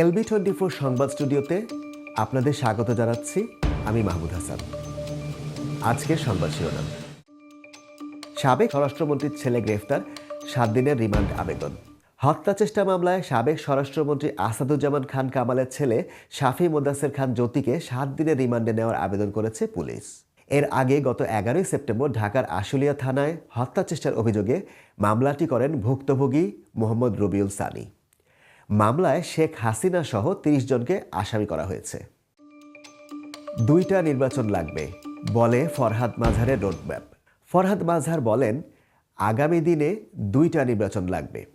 LB twenty four সংবাদ স্টুডিওতে আপনাদের স্বাগত জানাচ্ছি আমি মাহমুদ হাসান। আজকের সংবাদ শিরোনাম। সাবেক স্বরাষ্ট্রমন্ত্রীর ছেলে গ্রেফতার, সাত দিনের রিমান্ড আবেদন। হত্যা চেষ্টা মামলায় সাবেক স্বরাষ্ট্রমন্ত্রী আসাদুজ্জামান খান কামালের ছেলে শাফি মোদাসের খান জ্যোতিকে সাত দিনের রিমান্ডে নেওয়ার আবেদন করেছে পুলিশ। এর আগে গত এগারোই সেপ্টেম্বর ঢাকার আশুলিয়া থানায় হত্যা চেষ্টার অভিযোগে মামলাটি করেন ভুক্তভোগী মোহাম্মদ রবিউল সানি। মামলায় শেখ হাসিনা সহ তিরিশ জনকে আসামি করা হয়েছে। দুইটা নির্বাচন লাগবে, বলে ফরহাদ মাঝারের রোডম্যাপ ফরহাদ মাঝার বলেন, আগামী দিনে দুইটা নির্বাচন লাগবে।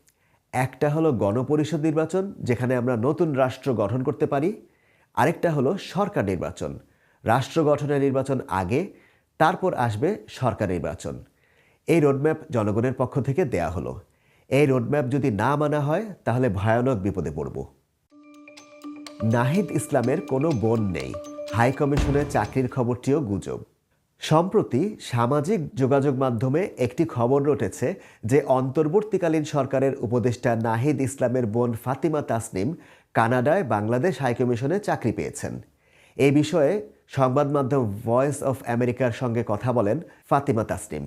একটা হলো গণপরিষদ নির্বাচন, যেখানে আমরা নতুন রাষ্ট্র গঠন করতে পারি। আরেকটা হলো সরকার নির্বাচন। রাষ্ট্র গঠনের নির্বাচন আগে, তারপর আসবে সরকার নির্বাচন। এই রোডম্যাপ জনগণের পক্ষ থেকে দেয়া হলো। এই রোডম্যাপ যদি না মানা হয়, তাহলে ভয়ানক বিপদে পড়ব। নাহিদ ইসলামের কোনো বোন নেই। হাই কমিশনের চাকরির খবরটিও গুজব। সম্প্রতি সামাজিক যোগাযোগ মাধ্যমে একটি খবর রটেছে যে অন্তর্বর্তীকালীন সরকারের উপদেষ্টা নাহিদ ইসলামের বোন ফাতিমা তাসনিম কানাডায় বাংলাদেশ হাইকমিশনে চাকরি পেয়েছেন। এ বিষয়ে সংবাদ মাধ্যম ভয়েস অফ আমেরিকার সঙ্গে কথা বলেন ফাতিমা তাসনিম।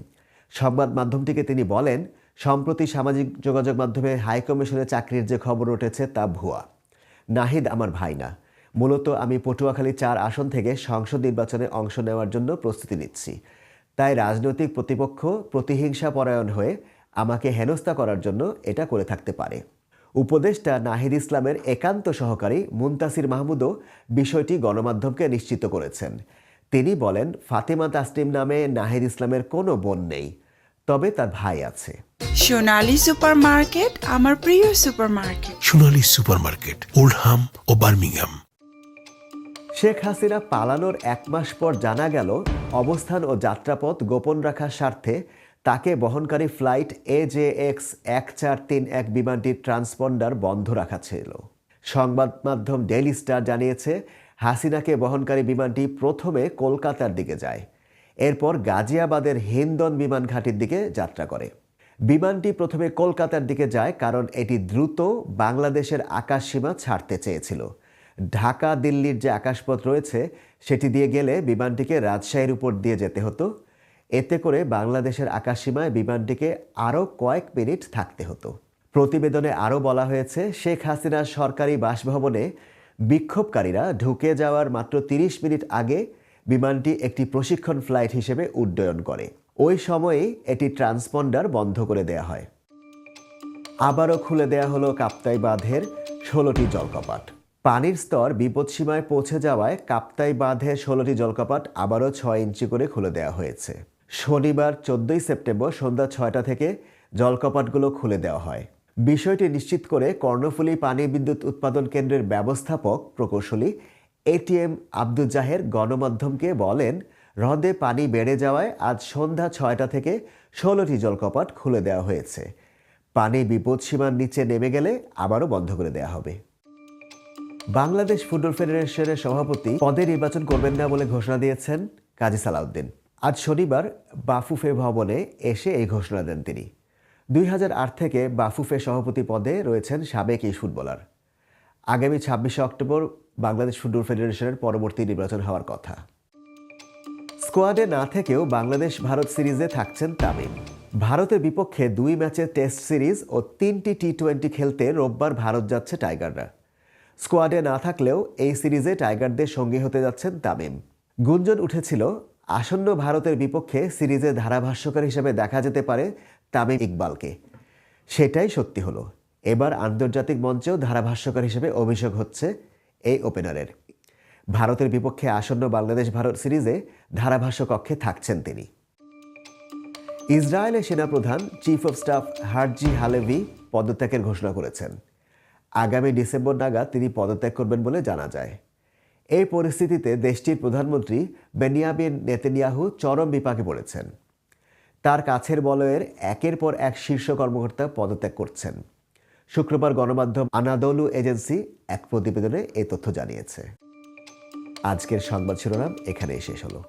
সংবাদ মাধ্যমটিকে তিনি বলেন সম্প্রতি সামাজিক যোগাযোগ মাধ্যমে হাইকমিশনে চাকরির যে খবর উঠেছে তা ভুয়া। নাহিদ আমার ভাই না। মূলত আমি পটুয়াখালী চার আসন থেকে সংসদ নির্বাচনে অংশ নেওয়ার জন্য প্রস্তুতি নিচ্ছি। তাই রাজনৈতিক প্রতিপক্ষ প্রতিহিংসা পরায়ণ হয়ে আমাকে হেনস্থা করার জন্য এটা করে থাকতে পারে। উপদেষ্টা নাহিদ ইসলামের একান্ত সহকারী মুনতাসির মাহমুদও বিষয়টি গণমাধ্যমকে নিশ্চিত করেছেন। তিনি বলেন, ফাতেমা তাসলিম নামে নাহিদ ইসলামের কোনো বোন নেই। তবে তার ভাই আছে। সোনালী সুপারমার্কেট আমার প্রিয় সুপারমার্কেট। সোনালী সুপারমার্কেট ওল্ডহাম ও বার্মিংহাম। শেখ হাসিনা পালানোর এক মাস পর জানা গেল অবস্থান ও যাত্রাপথ গোপন রাখার স্বার্থে তাকে বহনকারী ফ্লাইট এ জে এক্স এক চার তিন এক বিমানটির ট্রান্সপন্ডার বন্ধ রাখা ছিল। সংবাদ মাধ্যম ডেইলি স্টার জানিয়েছে হাসিনাকে বহনকারী বিমানটি প্রথমে কলকাতার দিকে যায়। এরপর গাজিয়াবাদের হিন্দন বিমান ঘাটির দিকে যাত্রা করে। বিমানটি প্রথমে কলকাতার দিকে যায় কারণ এটি দ্রুত বাংলাদেশের আকাশসীমা ছাড়তে চেয়েছিল। ঢাকা, দিল্লির যে আকাশপথ রয়েছে, সেটি দিয়ে গেলে বিমানটিকে রাজশাহীর উপর দিয়ে যেতে হতো। এতে করে বাংলাদেশের আকাশসীমায় বিমানটিকে আরও কয়েক মিনিট থাকতে হতো। প্রতিবেদনে আরও বলা হয়েছে, শেখ হাসিনার সরকারি বাসভবনে বিক্ষোভকারীরা ঢুকে যাওয়ার মাত্র তিরিশ মিনিট আগে বিমানটি একটি প্রশিক্ষণ ফ্লাইট হিসেবে উড্ডয়ন করে। ওই সময়েই এটি ট্রান্সপন্ডার বন্ধ করে দেয়া হয়। আবারও খুলে দেয়া হলো কাপ্তাই বাঁধের ষোলোটি জলকপাট। পানির স্তর বিপদসীমায় পৌঁছে যাওয়ায় কাপ্তাই বাঁধের ষোলোটি জলকপাট আবারও ছয় ইঞ্চি করে খুলে দেওয়া হয়েছে। শনিবার চোদ্দই সেপ্টেম্বর সন্ধ্যা ছয়টা থেকে জলকপাটগুলো খুলে দেওয়া হয়। বিষয়টি নিশ্চিত করে কর্ণফুলী পানি বিদ্যুৎ উৎপাদন কেন্দ্রের ব্যবস্থাপক প্রকৌশলী এটিএম আব্দুল জাহের গণমাধ্যমকে বলেন, হ্রদে পানি বেড়ে যাওয়ায় আজ সন্ধ্যা ছয়টা থেকে ষোলোটি জলকপাট খুলে দেওয়া হয়েছে। পানি বিপদসীমার নিচে নেমে গেলে আবারও বন্ধ করে দেওয়া হবে। বাংলাদেশ ফুটবল ফেডারেশনের সভাপতি পদে নির্বাচন করবেন না বলে ঘোষণা দিয়েছেন কাজী সালাউদ্দিন। আজ শনিবার বাফুফে ভবনে এসে এই ঘোষণা দেন তিনি। দুই হাজার আট থেকে বাফুফে সভাপতি পদে রয়েছেন সাবেক এই ফুটবলার। আগামী ছাব্বিশে অক্টোবর বাংলাদেশ ফুটবল ফেডারেশনের পরবর্তী নির্বাচন হওয়ার কথা। স্কোয়াডে না থেকেও বাংলাদেশ ভারত সিরিজে থাকছেন তামিম। ভারতের বিপক্ষে দুই ম্যাচের টেস্ট সিরিজ ও তিনটি টি টোয়েন্টি খেলতে রোববার ভারত যাচ্ছে টাইগাররা। স্কোয়াডে না থাকলেও এই সিরিজে টাইগারদের সঙ্গী হতে যাচ্ছেন তামিম। গুঞ্জন উঠেছিল, আসন্ন ভারতের বিপক্ষে সিরিজে ধারাভাষ্যকার হিসেবে দেখা যেতে পারে তামিম ইকবালকে। সেটাই সত্যি হলো। এবার আন্তর্জাতিক মঞ্চেও ধারাভাষ্যকার হিসেবে অভিষেক হচ্ছে এই ওপেনারের। ভারতের বিপক্ষে আসন্ন বাংলাদেশ ভারত সিরিজে ধারাভাষ্য কক্ষে থাকছেন তিনি। ইসরায়েলের সেনাপ্রধান chief of staff Herzi Halevi পদত্যাগের ঘোষণা করেছেন। আগামী ডিসেম্বর নাগাদ তিনি পদত্যাগ করবেন বলে জানা যায়। এই পরিস্থিতিতে দেশটির প্রধানমন্ত্রী বেনিয়ামিন নেতেনিয়াহু চরম বিপাকে পড়েছেন। তার কাছের বলয়ের একের পর এক শীর্ষ কর্মকর্তা পদত্যাগ করছেন। শুক্রবার গণমাধ্যম আনাদলু এজেন্সি এক প্রতিবেদনে এই তথ্য জানিয়েছে। আজকের সংবাদ শিরোনাম এখানেই শেষ হলো।